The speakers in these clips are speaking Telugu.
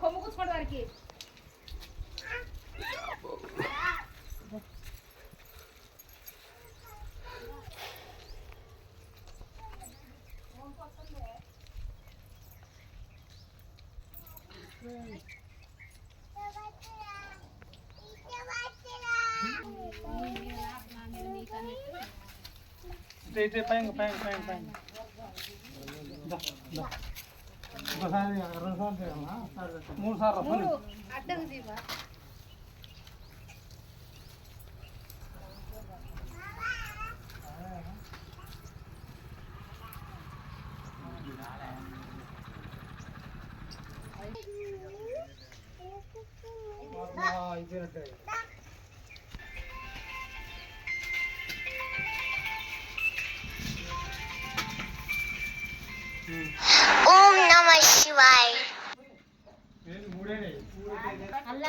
కొమ్ము కూర్చోండి వారికి ఇటు ఇటు పైన పైన పైన పైన దా, దా. ఒకసారి రెండు సార్లు చేయాలా మూడు సార్లు పని అడ్డం దీపా అయిపోయినట్టే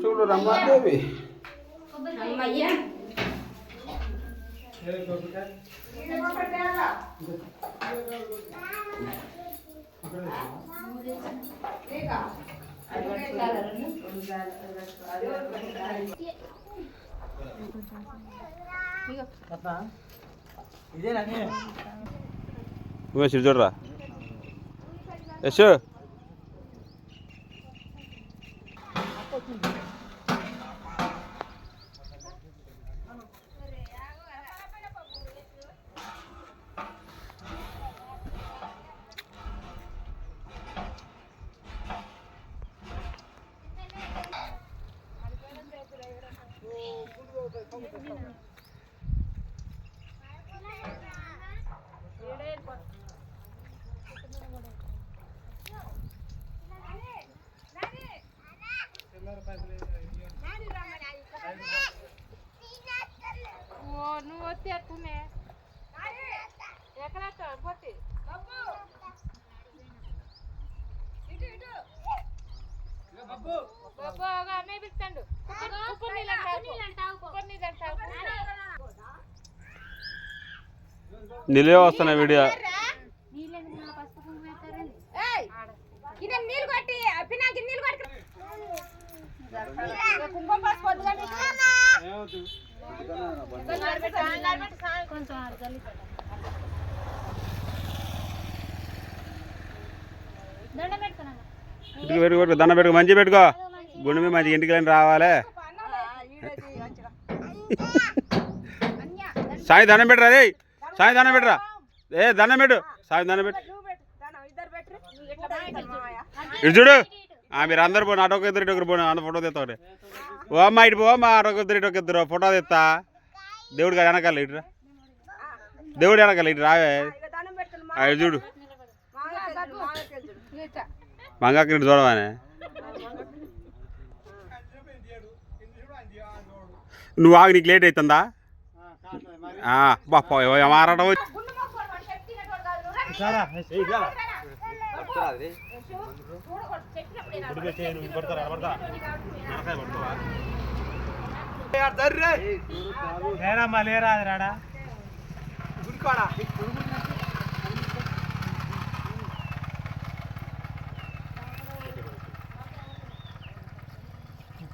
చూడు రమ్మాదేవి. ఇదేనా ఉమేష్ ఇటు చూడరా యశ్ పసుపు పొద్దుగా కొంచెం దండం పెట్టుకో మంచి పెట్టుకో గుండె మీద మంచి ఇంటికి రావాలి. సాయి దండం పెట్టరా రే సాయి దండం పెట్టరా. ఏ దండం పెట్టు. సాయి దండం పెట్టు. ఇటు చూడు. ఆ, మీరు అందరు పోను అటొక ఇద్దరు ఇటు పోను అందరు ఫోటో తీస్తా ఒకటి ఓ అమ్మ ఇటు పో అమ్మ అటొక ఇద్దరు ఇటు ఒక ఇద్దరు ఫోటో తీస్తా. దేవుడికి వెనకాల ఇటు రా. దేవుడు వెనకాల ఇటు రావే ఆ, ఇటు చూడు. మంగాకి చూడవానే. నువ్వు ఆగి నీకు లేట్ అవుతుందా బాప్ప మారడం లేరా అది రాడా? అరే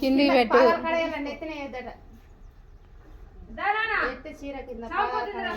కింది పెట్టు. చీర కింద సాగుపోతుందిరా.